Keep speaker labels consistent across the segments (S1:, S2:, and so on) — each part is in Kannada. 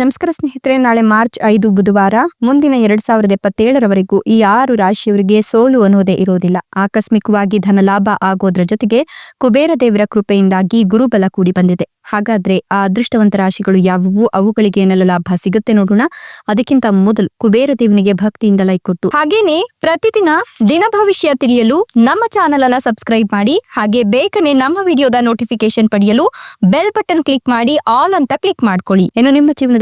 S1: ನಮಸ್ಕಾರ ಸ್ನೇಹಿತರೆ, ನಾಳೆ ಮಾರ್ಚ್ ಐದು ಬುಧವಾರ, ಮುಂದಿನ ಎರಡ್ ಸಾವಿರದ ಎಪ್ಪತ್ತೇಳರವರೆಗೂ ಈ ಆರು ರಾಶಿಯವರಿಗೆ ಸೋಲು ಅನ್ನೋದೇ ಇರೋದಿಲ್ಲ. ಆಕಸ್ಮಿಕವಾಗಿ ಧನಲಾಭ ಆಗೋದ್ರ ಜೊತೆಗೆ ಕುಬೇರ ದೇವರ ಕೃಪೆಯಿಂದಾಗಿ ಗುರುಬಲ ಕೂಡಿ ಬಂದಿದೆ. ಹಾಗಾದ್ರೆ ಆ ಅದೃಷ್ಟವಂತ ರಾಶಿಗಳು ಯಾವುವು? ಅವುಗಳಿಗೆ ಏನೆಲ್ಲ ಲಾಭ ಸಿಗುತ್ತೆ ನೋಡೋಣ. ಅದಕ್ಕಿಂತ ಮೊದಲು ಕುಬೇರ ದೇವನಿಗೆ ಭಕ್ತಿಯಿಂದ ಲೈಕ್ ಕೊಟ್ಟು. ಹಾಗೇನೆ ಪ್ರತಿದಿನ ದಿನ ಭವಿಷ್ಯ ತಿಳಿಯಲು ನಮ್ಮ ಚಾನೆಲ್ ಅನ್ನ ಸಬ್ಸ್ಕ್ರೈಬ್ ಮಾಡಿ, ಹಾಗೆ ಬೇಗನೆ ನಮ್ಮ ವಿಡಿಯೋದ ನೋಟಿಫಿಕೇಶನ್ ಪಡೆಯಲು ಬೆಲ್ ಬಟನ್ ಕ್ಲಿಕ್ ಮಾಡಿ ಆಲ್ ಅಂತ ಕ್ಲಿಕ್ ಮಾಡ್ಕೊಳ್ಳಿ. ಏನು ನಿಮ್ಮ ಜೀವನದ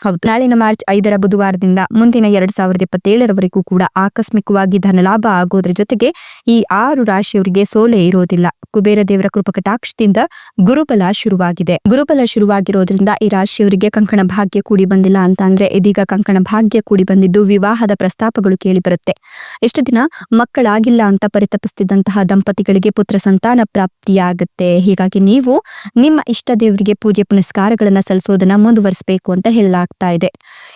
S1: ಹೌದು. ನಾಳಿನ ಮಾರ್ಚ್ ಐದರ ಬುಧವಾರದಿಂದ ಮುಂದಿನ ಎರಡ್ ಸಾವಿರದ ಇಪ್ಪತ್ತೇಳರವರೆಗೂ ಕೂಡ ಆಕಸ್ಮಿಕವಾಗಿ ಧನಲಾಭ ಆಗೋದ್ರ ಜೊತೆಗೆ ಈ ಆರು ರಾಶಿಯವರಿಗೆ ಸೋಲೆ ಇರೋದಿಲ್ಲ. ಕುಬೇರ ದೇವರ ಕೃಪಕಟಾಕ್ಷದಿಂದ ಗುರುಬಲ ಶುರುವಾಗಿದೆ. ಗುರುಬಲ ಶುರುವಾಗಿರೋದ್ರಿಂದ ಈ ರಾಶಿಯವರಿಗೆ ಕಂಕಣ ಭಾಗ್ಯ ಕೂಡಿ ಬಂದಿಲ್ಲ ಅಂತ ಅಂದ್ರೆ ಇದೀಗ ಕಂಕಣ ಭಾಗ್ಯ ಕೂಡಿ ಬಂದಿದ್ದು ವಿವಾಹದ ಪ್ರಸ್ತಾಪಗಳು ಕೇಳಿ ಬರುತ್ತೆ. ಎಷ್ಟು ದಿನ ಮಕ್ಕಳಾಗಿಲ್ಲ ಅಂತ ಪರಿತಪಿಸ್ತಿದ್ದಂತಹ ದಂಪತಿಗಳಿಗೆ ಪುತ್ರ ಸಂತಾನ ಪ್ರಾಪ್ತಿಯಾಗುತ್ತೆ. ಹೀಗಾಗಿ ನೀವು ನಿಮ್ಮ ಇಷ್ಟ ದೇವರಿಗೆ ಪೂಜೆ ಪುನಸ್ಕಾರಗಳನ್ನ ಸಲ್ಲಿಸೋದನ್ನ ಮುಂದುವರಿಸಬೇಕು ಅಂತ ಹೇಳಲಾಗ್ತಾ ಇದೆ.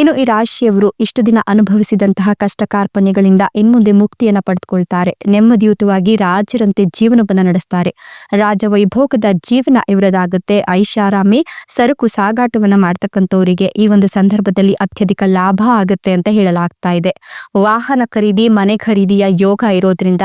S1: ಇನ್ನು ಈ ರಾಶಿಯವರು ಇಷ್ಟು ದಿನ ಅನುಭವಿಸಿದಂತಹ ಕಷ್ಟ ಕಾರ್ಪಣ್ಯಗಳಿಂದ ಇನ್ಮುಂದೆ ಮುಕ್ತಿಯನ್ನ ಪಡೆದುಕೊಳ್ತಾರೆ. ನೆಮ್ಮದಿಯುತವಾಗಿ ರಾಜರಂತೆ ಜೀವನವನ್ನು ನಡೆಸ್ತಾರೆ. ರಾಜ ವೈಭೋಗದ ಜೀವನ ಇವರದಾಗುತ್ತೆ. ಐಷಾರಾಮಿ ಸರಕು ಸಾಗಾಟವನ್ನ ಮಾಡ್ತಕ್ಕಂಥವರಿಗೆ ಈ ಒಂದು ಸಂದರ್ಭದಲ್ಲಿ ಅತ್ಯಧಿಕ ಲಾಭ ಆಗುತ್ತೆ ಅಂತ ಹೇಳಲಾಗ್ತಾ ಇದೆ. ವಾಹನ ಖರೀದಿ, ಮನೆ ಖರೀದಿಯ ಯೋಗ ಇರೋದ್ರಿಂದ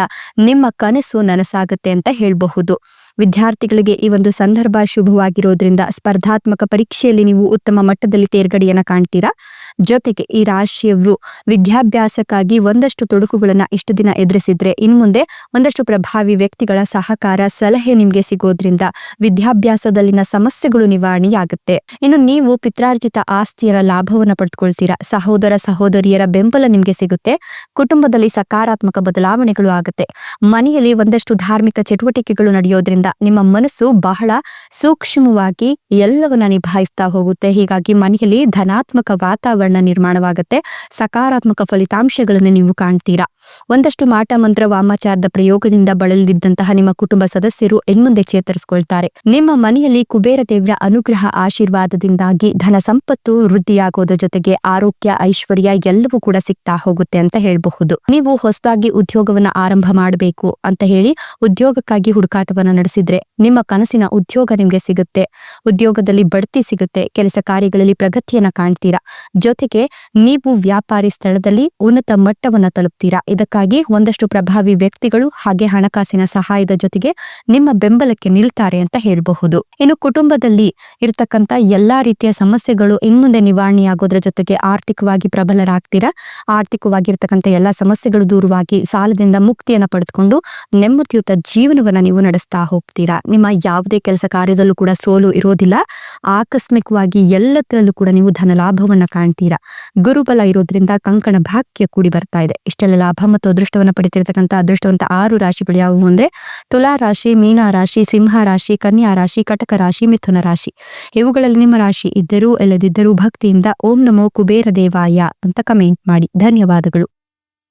S1: ನಿಮ್ಮ ಕನಸು ನನಸಾಗುತ್ತೆ ಅಂತ ಹೇಳಬಹುದು. ವಿದ್ಯಾರ್ಥಿಗಳಿಗೆ ಈ ಒಂದು ಸಂದರ್ಭ ಶುಭವಾಗಿರೋದ್ರಿಂದ ಸ್ಪರ್ಧಾತ್ಮಕ ಪರೀಕ್ಷೆಯಲ್ಲಿ ನೀವು ಉತ್ತಮ ಮಟ್ಟದಲ್ಲಿ ತೇರ್ಗಡೆಯನ್ನು ಕಾಣ್ತೀರಾ? ಜೊತೆಗೆ ಈ ರಾಶಿಯವರು ವಿದ್ಯಾಭ್ಯಾಸಕ್ಕಾಗಿ ಒಂದಷ್ಟು ತೊಡಕುಗಳನ್ನ ಇಷ್ಟು ದಿನ ಎದುರಿಸಿದ್ರೆ ಇನ್ಮುಂದೆ ಒಂದಷ್ಟು ಪ್ರಭಾವಿ ವ್ಯಕ್ತಿಗಳ ಸಹಕಾರ, ಸಲಹೆ ನಿಮ್ಗೆ ಸಿಗೋದ್ರಿಂದ ವಿದ್ಯಾಭ್ಯಾಸದಲ್ಲಿನ ಸಮಸ್ಯೆಗಳು ನಿವಾರಣೆಯಾಗುತ್ತೆ. ಇನ್ನು ನೀವು ಪಿತ್ರಾರ್ಜಿತ ಆಸ್ತಿಯರ ಲಾಭವನ್ನ ಪಡೆದುಕೊಳ್ತೀರಾ ಸಹೋದರ, ಸಹೋದರಿಯರ ಬೆಂಬಲ ನಿಮ್ಗೆ ಸಿಗುತ್ತೆ. ಕುಟುಂಬದಲ್ಲಿ ಸಕಾರಾತ್ಮಕ ಬದಲಾವಣೆಗಳು ಆಗುತ್ತೆ. ಮನೆಯಲ್ಲಿ ಒಂದಷ್ಟು ಧಾರ್ಮಿಕ ಚಟುವಟಿಕೆಗಳು ನಡೆಯೋದ್ರಿಂದ ನಿಮ್ಮ ಮನಸ್ಸು ಬಹಳ ಸೂಕ್ಷ್ಮವಾಗಿ ಎಲ್ಲವನ್ನ ನಿಭಾಯಿಸ್ತಾ ಹೋಗುತ್ತೆ. ಹೀಗಾಗಿ ಮನೆಯಲ್ಲಿ ಧನಾತ್ಮಕ ವಾತಾವರಣ ನಿರ್ಮಾಣವಾಗುತ್ತೆ. ಸಕಾರಾತ್ಮಕ ಫಲಿತಾಂಶಗಳನ್ನು ನೀವು ಕಾಣ್ತೀರಾ. ಒಂದಷ್ಟು ಮಾಟ ಮಂತ್ರ ವಾಮಾಚಾರದ ಪ್ರಯೋಗದಿಂದ ಬಳಲಿದ್ದಂತಹ ನಿಮ್ಮ ಕುಟುಂಬ ಸದಸ್ಯರು ಇನ್ಮುಂದೆ ಚೇತರಿಸಿಕೊಳ್ತಾರೆ. ನಿಮ್ಮ ಮನೆಯಲ್ಲಿ ಕುಬೇರ ದೇವರ ಅನುಗ್ರಹ ಆಶೀರ್ವಾದದಿಂದಾಗಿ ಧನ ಸಂಪತ್ತು ವೃದ್ಧಿಯಾಗೋದ್ರ ಜೊತೆಗೆ ಆರೋಗ್ಯ, ಐಶ್ವರ್ಯ ಎಲ್ಲವೂ ಕೂಡ ಸಿಗ್ತಾ ಹೋಗುತ್ತೆ ಅಂತ ಹೇಳಬಹುದು. ನೀವು ಹೊಸದಾಗಿ ಉದ್ಯೋಗವನ್ನ ಆರಂಭ ಮಾಡಬೇಕು ಅಂತ ಹೇಳಿ ಉದ್ಯೋಗಕ್ಕಾಗಿ ಹುಡುಕಾಟವನ್ನ ನಡೆಸಿದ್ರೆ ನಿಮ್ಮ ಕನಸಿನ ಉದ್ಯೋಗ ನಿಮ್ಗೆ ಸಿಗುತ್ತೆ. ಉದ್ಯೋಗದಲ್ಲಿ ಬಡ್ತಿ ಸಿಗುತ್ತೆ. ಕೆಲಸ ಕಾರ್ಯಗಳಲ್ಲಿ ಪ್ರಗತಿಯನ್ನ ಕಾಣ್ತೀರಾ. ಜೊತೆಗೆ ನೀವು ವ್ಯಾಪಾರಿ ಸ್ಥಳದಲ್ಲಿ ಉನ್ನತ ಮಟ್ಟವನ್ನ ತಲುಪ್ತೀರಾ? ಇದಕ್ಕಾಗಿ ಒಂದಷ್ಟು ಪ್ರಭಾವಿ ವ್ಯಕ್ತಿಗಳು ಹಾಗೆ ಹಣಕಾಸಿನ ಸಹಾಯದ ಜೊತೆಗೆ ನಿಮ್ಮ ಬೆಂಬಲಕ್ಕೆ ನಿಲ್ತಾರೆ ಅಂತ ಹೇಳಬಹುದು. ಇನ್ನು ಕುಟುಂಬದಲ್ಲಿ ಇರತಕ್ಕಂತ ಎಲ್ಲಾ ರೀತಿಯ ಸಮಸ್ಯೆಗಳು ಇನ್ಮುಂದೆ ನಿವಾರಣೆಯಾಗೋದ್ರ ಜೊತೆಗೆ ಆರ್ಥಿಕವಾಗಿ ಪ್ರಬಲರಾಗ್ತೀರಾ? ಆರ್ಥಿಕವಾಗಿರ್ತಕ್ಕಂಥ ಎಲ್ಲಾ ಸಮಸ್ಯೆಗಳು ದೂರವಾಗಿ ಸಾಲದಿಂದ ಮುಕ್ತಿಯನ್ನ ಪಡೆದುಕೊಂಡು ನೆಮ್ಮದಿಯುತ ಜೀವನವನ್ನ ನೀವು ನಡೆಸ್ತಾ ಹೋಗ್ತೀರಾ? ನಿಮ್ಮ ಯಾವುದೇ ಕೆಲಸ ಕಾರ್ಯದಲ್ಲೂ ಕೂಡ ಸೋಲು ಇರೋದಿಲ್ಲ. ಆಕಸ್ಮಿಕವಾಗಿ ಎಲ್ಲದರಲ್ಲೂ ಕೂಡ ನೀವು ಧನ ಲಾಭವನ್ನ ಕಾಣ್ತೀರಾ ಗುರುಬಲ ಇರೋದ್ರಿಂದ ಕಂಕಣ ಭಾಗ್ಯ ಕೂಡಿ ಬರ್ತಾ ಇದೆ. ಇಷ್ಟೆಲ್ಲ ಲಾಭ ಮತ್ತು ಅದೃಷ್ಟವನ್ನ ಪಡಿತಿರ್ತಕ್ಕಂಥ ಅದೃಷ್ಟವಂತ ಆರು ರಾಶಿಗಳು ಯಾವುವು ಅಂದ್ರೆ ತುಲಾ ರಾಶಿ, ಮೀನಾ ರಾಶಿ, ಸಿಂಹ ರಾಶಿ, ಕನ್ಯಾ ರಾಶಿ, ಕಟಕ ರಾಶಿ, ಮಿಥುನ ರಾಶಿ. ಇವುಗಳಲ್ಲಿ ನಿಮ್ಮ ರಾಶಿ ಇದ್ದರೂ, ಇಲ್ಲದಿದ್ದರೂ ಭಕ್ತಿಯಿಂದ ಓಂ ನಮೋ ಕುಬೇರ ದೇವಾಯ ಅಂತ ಕಮೆಂಟ್ ಮಾಡಿ. ಧನ್ಯವಾದಗಳು.